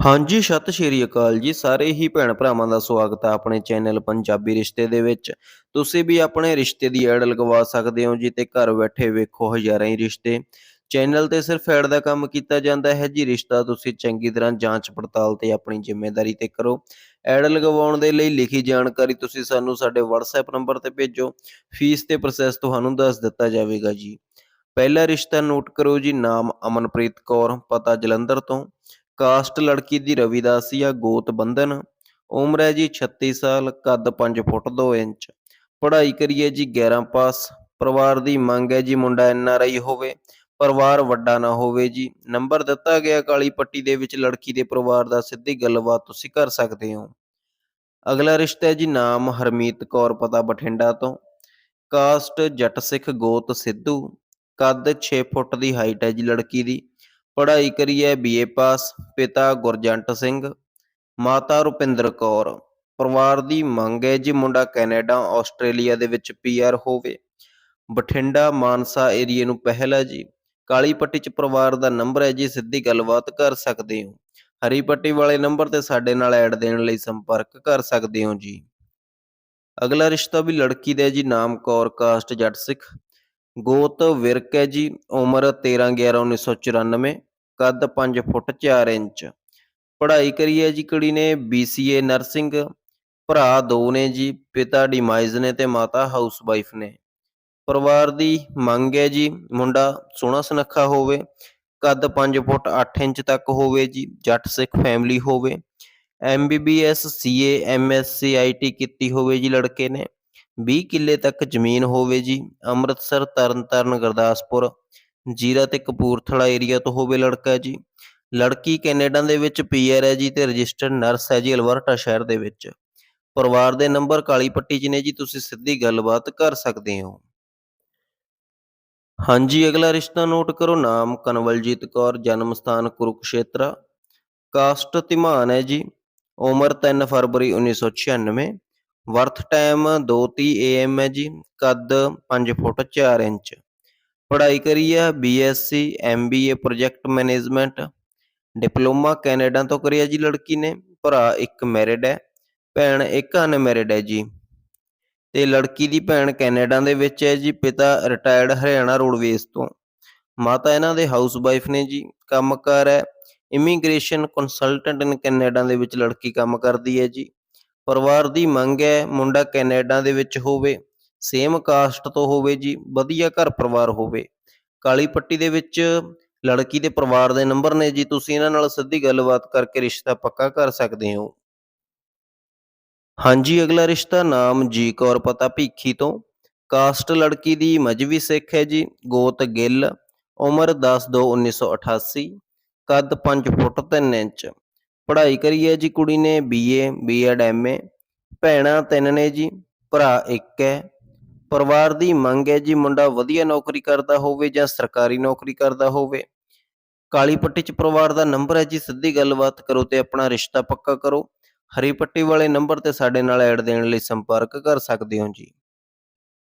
ਹਾਂਜੀ, ਸਤਿ ਸ਼੍ਰੀ ਅਕਾਲ ਜੀ। ਸਾਰੇ ਹੀ ਭੈਣ ਭਰਾਵਾਂ ਦਾ ਸਵਾਗਤ ਹੈ ਆਪਣੇ ਚੈਨਲ ਪੰਜਾਬੀ ਰਿਸ਼ਤੇ ਦੇ ਵਿੱਚ। ਤੁਸੀਂ ਵੀ ਆਪਣੇ ਰਿਸ਼ਤੇ ਦੀ ਐਡ ਲਗਵਾ ਸਕਦੇ ਹੋ ਜੀ ਤੇ ਘਰ ਬੈਠੇ ਵੇਖੋ ਹਜ਼ਾਰਾਂ ਹੀ ਰਿਸ਼ਤੇ। ਚੈਨਲ ਤੇ ਸਿਰਫ ਐਡ ਦਾ ਕੰਮ ਕੀਤਾ ਜਾਂਦਾ ਹੈ ਜੀ। ਰਿਸ਼ਤਾ ਤੁਸੀਂ ਚੰਗੀ ਤਰ੍ਹਾਂ ਜਾਂਚ ਪੜਤਾਲ ਤੇ ਆਪਣੀ ਜ਼ਿੰਮੇਵਾਰੀ ਤੇ ਕਰੋ। ਐਡ ਲਗਵਾਉਣ ਦੇ ਲਈ ਲਿਖੀ ਜਾਣਕਾਰੀ ਤੁਸੀਂ ਸਾਨੂੰ ਸਾਡੇ WhatsApp ਨੰਬਰ ਤੇ ਭੇਜੋ। ਫੀਸ ਤੇ ਪ੍ਰੋਸੈਸ ਤੁਹਾਨੂੰ ਦੱਸ ਦਿੱਤਾ ਜਾਵੇਗਾ ਜੀ। ਪਹਿਲਾ ਰਿਸ਼ਤਾ ਨੋਟ ਕਰੋ ਜੀ। ਨਾਮ ਅਮਨਪ੍ਰੀਤ ਕੌਰ, ਪਤਾ ਜਲੰਧਰ ਤੋਂ। ਕਾਸਟ ਲੜਕੀ ਦੀ ਰਵਿਦਾਸੀਆ ਗੋਤ ਬੰਧਨ। ਉਮਰ ਹੈ ਜੀ 36 ਸਾਲ, ਕੱਦ 5 ਫੁੱਟ 2 ਇੰਚ। ਪੜ੍ਹਾਈ ਕਰੀਏ ਜੀ 11 ਪਾਸ। ਪਰਿਵਾਰ ਦੀ ਮੰਗ ਹੈ ਜੀ ਮੁੰਡਾ ਐਨ ਆਰ ਆਈ ਹੋਵੇ। ਪਰਿਵਾਰ ਵੱਡਾ ਨਾ ਹੋਵੇ ਜੀ। ਨੰਬਰ ਦਿੱਤਾ ਗਿਆ ਕਾਲੀ ਪੱਟੀ ਦੇ ਵਿੱਚ ਲੜਕੀ ਦੇ ਪਰਿਵਾਰ ਦਾ ਸਿੱਧੀ ਗੱਲਬਾਤ ਤੁਸੀਂ ਕਰ ਸਕਦੇ ਹੋ। ਅਗਲਾ ਰਿਸ਼ਤਾ ਹੈ ਜੀ ਨਾਮ ਹਰਮੀਤ ਕੌਰ, ਪਤਾ ਬਠਿੰਡਾ ਤੋਂ। ਕਾਸਟ ਜੱਟ ਸਿੱਖ ਗੋਤ ਸਿੱਧੂ। ਕੱਦ 6 ਫੁੱਟ ਦੀ ਹਾਈਟ ਹੈ ਜੀ ਲੜਕੀ ਦੀ। ਪੜ੍ਹਾਈ ਕਰੀ ਹੈ ਬੀਏ ਪਾਸ, ਪਿਤਾ ਗੁਰਜੰਟ ਸਿੰਘ, ਮਾਤਾ ਰੁਪਿੰਦਰ ਕੌਰ। ਪਰਿਵਾਰ ਦੀ ਮੰਗ ਹੈ ਜੀ ਮੁੰਡਾ ਕੈਨੇਡਾ, ਆਸਟ੍ਰੇਲੀਆ ਦੇ ਵਿੱਚ ਪੀਆਰ ਹੋਵੇ। ਬਠਿੰਡਾ, ਮਾਨਸਾ ਏਰੀਏ ਨੂੰ ਪਹਿਲ ਹੈ ਜੀ। ਕਾਲੀ ਪੱਟੀ ਚ ਪਰਿਵਾਰ ਦਾ ਨੰਬਰ ਹੈ ਜੀ, ਸਿੱਧੀ ਗੱਲਬਾਤ ਕਰ ਸਕਦੇ ਹੋ। ਹਰੀ ਪੱਟੀ ਵਾਲੇ ਨੰਬਰ ਤੇ ਸਾਡੇ ਨਾਲ ਐਡ ਦੇਣ ਲਈ ਸੰਪਰਕ ਕਰ ਸਕਦੇ ਹੋ ਜੀ। ਅਗਲਾ ਰਿਸ਼ਤਾ ਵੀ ਲੜਕੀ ਦਾ ਜੀ, ਨਾਮ ਕੌਰ ਕਾਸਟ ਜੱਟ ਸਿੱਖ। ਗੋਤ ਵਿਰਕ ਹੈ ਜੀ, ਉਮਰ 13 11 1994 ਕੱਦ 5 ਫੁੱਟ 4 ਇੰਚ। ਪੜ੍ਹਾਈ ਕਰੀ ਹੈ ਜੀ ਕੁੜੀ ਨੇ BCA ਨਰਸਿੰਗ। ਭਰਾ ਦੋ ਨੇ ਜੀ, ਪਿਤਾ ਡਿਮਾਈਜ਼ ਨੇ ਤੇ ਮਾਤਾ ਹਾਊਸ ਵਾਈਫ ਨੇ। ਪਰਿਵਾਰ ਦੀ ਮੰਗ ਹੈ ਜੀ, ਮੁੰਡਾ ਸੋਹਣਾ ਸੁਨੱਖਾ ਹੋਵੇ, ਕੱਦ 5 ਫੁੱਟ 8 ਇੰਚ ਤੱਕ ਹੋਵੇ ਜੀ, ਜੱਟ ਸਿੱਖ ਫੈਮਿਲੀ ਹੋਵੇ। MBBS CA MSc IT ਕੀਤੀ ਹੋਵੇ ਜੀ ਲੜਕੇ ਨੇ। 20 ਕਿੱਲੇ ਤੱਕ ਜ਼ਮੀਨ ਹੋਵੇ ਜੀ, ਅੰਮ੍ਰਿਤਸਰ, ਤਰਨਤਾਰਨ, ਗੁਰਦਾਸਪੁਰ, ਜੀਰਾ ਤੇ ਕਪੂਰਥਲਾ ਏਰੀਆ ਤੋਂ ਹੋਵੇ ਲੜਕਾ ਜੀ। ਲੜਕੀ ਕੈਨੇਡਾ ਦੇ ਵਿੱਚ ਪੀਆਰ ਹੈ ਜੀ ਤੇ ਰਜਿਸਟਰਡ ਨਰਸ ਹੈ ਜੀ ਅਲਬਰਟਾ ਸ਼ਹਿਰ ਦੇ ਵਿੱਚ। ਪਰਿਵਾਰ ਦੇ ਨੰਬਰ ਕਾਲੀ ਪੱਟੀ 'ਚ ਨੇ ਜੀ, ਤੁਸੀਂ ਸਿੱਧੀ ਗੱਲਬਾਤ ਕਰ ਸਕਦੇ ਹੋ। ਹਾਂਜੀ, ਅਗਲਾ ਰਿਸ਼ਤਾ ਨੋਟ ਕਰੋ, ਨਾਮ ਕਨਵਲਜੀਤ ਕੌਰ, ਜਨਮ ਸਥਾਨ ਕੁਰੂਕਸ਼ੇਤਰਾ। ਕਾਸਟ ਤਿਮਾਨ ਹੈ ਜੀ, ਉਮਰ 3 ਫਰਵਰੀ 1996 ਵਰਥ ਟਾਈਮ 2:30 AM ਹੈ ਜੀ, ਕੱਦ 5 ਫੁੱਟ 4 ਇੰਚ। ਪੜ੍ਹਾਈ ਕਰੀ ਹੈ BSc MBA project management. Diploma Canada ਤੋਂ ਕਰਿਆ ਜੀ ਲੜਕੀ ਨੇ, ਭਰਾ ਇੱਕ ਮੈਰਿਡ ਹੈ, ਭੈਣ ਇੱਕ ਅਨਮੈਰਿਡ ਹੈ ਜੀ। ਤੇ ਲੜਕੀ ਦੀ ਭੈਣ ਕੈਨੇਡਾ ਦੇ ਵਿੱਚ ਹੈ ਜੀ, ਪਿਤਾ ਰਿਟਾਇਰਡ ਹਰਿਆਣਾ ਰੋਡਵੇਜ਼ ਤੋਂ। ਮਾਤਾ ਇਹਨਾਂ ਦੇ ਹਾਊਸ ਵਾਈਫ ਨੇ ਜੀ, ਕੰਮਕਾਰ ਹੈ। ਇਮੀਗ੍ਰੇਸ਼ਨ ਕੰਸਲਟੈਂਟ ਇਨ ਕੈਨੇਡਾ ਦੇ ਵਿੱਚ ਲੜਕੀ ਕੰਮ ਕਰਦੀ ਹੈ ਜੀ। ਪਰਿਵਾਰ ਦੀ ਮੰਗ ਹੈ ਮੁੰਡਾ ਕੈਨੇਡਾ ਦੇ ਵਿੱਚ ਹੋਵੇ ਸੇਮ ਕਾਸਟ ਤੋਂ ਹੋਵੇ ਜੀ, ਵਧੀਆ ਘਰ ਪਰਿਵਾਰ ਹੋਵੇ। ਕਾਲੀ ਪੱਟੀ ਦੇ ਵਿੱਚ ਲੜਕੀ ਦੇ ਪਰਿਵਾਰ ਦੇ ਨੰਬਰ ਨੇ ਜੀ, ਤੁਸੀਂ ਇਹਨਾਂ ਨਾਲ ਸਿੱਧੀ ਗੱਲਬਾਤ ਕਰਕੇ ਰਿਸ਼ਤਾ ਪੱਕਾ ਕਰ ਸਕਦੇ ਹੋ। ਹਾਂਜੀ, ਅਗਲਾ ਰਿਸ਼ਤਾ ਨਾਮ ਜੀ ਕੌਰ ਪਤਾ ਭੀਖੀ ਤੋਂ। ਕਾਸਟ ਲੜਕੀ ਦੀ ਮਜਵੀ ਸਿੱਖ ਹੈ ਜੀ, ਗੋਤ ਗਿੱਲ, ਉਮਰ 10 2 1988 ਕੱਦ 5 ਫੁੱਟ 3 ਇੰਚ। ਪੜ੍ਹਾਈ ਕਰੀ ਹੈ ਜੀ ਕੁੜੀ ਨੇ ਬੀਏ ਬੀਐਡ ਐਮਏ ਭੈਣਾਂ ਤਿੰਨ ਨੇ ਜੀ, ਭਰਾ ਇੱਕ ਹੈ। ਪਰਿਵਾਰ ਦੀ ਮੰਗ ਹੈ ਜੀ ਮੁੰਡਾ ਵਧੀਆ ਨੌਕਰੀ ਕਰਦਾ ਹੋਵੇ ਜਾਂ ਸਰਕਾਰੀ ਨੌਕਰੀ ਕਰਦਾ ਹੋਵੇ। ਕਾਲੀ ਪੱਟੀ ਚ ਪਰਿਵਾਰ ਦਾ ਨੰਬਰ ਹੈ ਜੀ, ਸਿੱਧੀ ਗੱਲਬਾਤ ਕਰੋ ਤੇ ਆਪਣਾ ਰਿਸ਼ਤਾ ਪੱਕਾ ਕਰੋ। ਹਰੀ ਪੱਟੀ ਵਾਲੇ ਨੰਬਰ ਤੇ ਸਾਡੇ ਨਾਲ ਐਡ ਦੇਣ ਲਈ ਸੰਪਰਕ ਕਰ ਸਕਦੇ ਹੋ ਜੀ।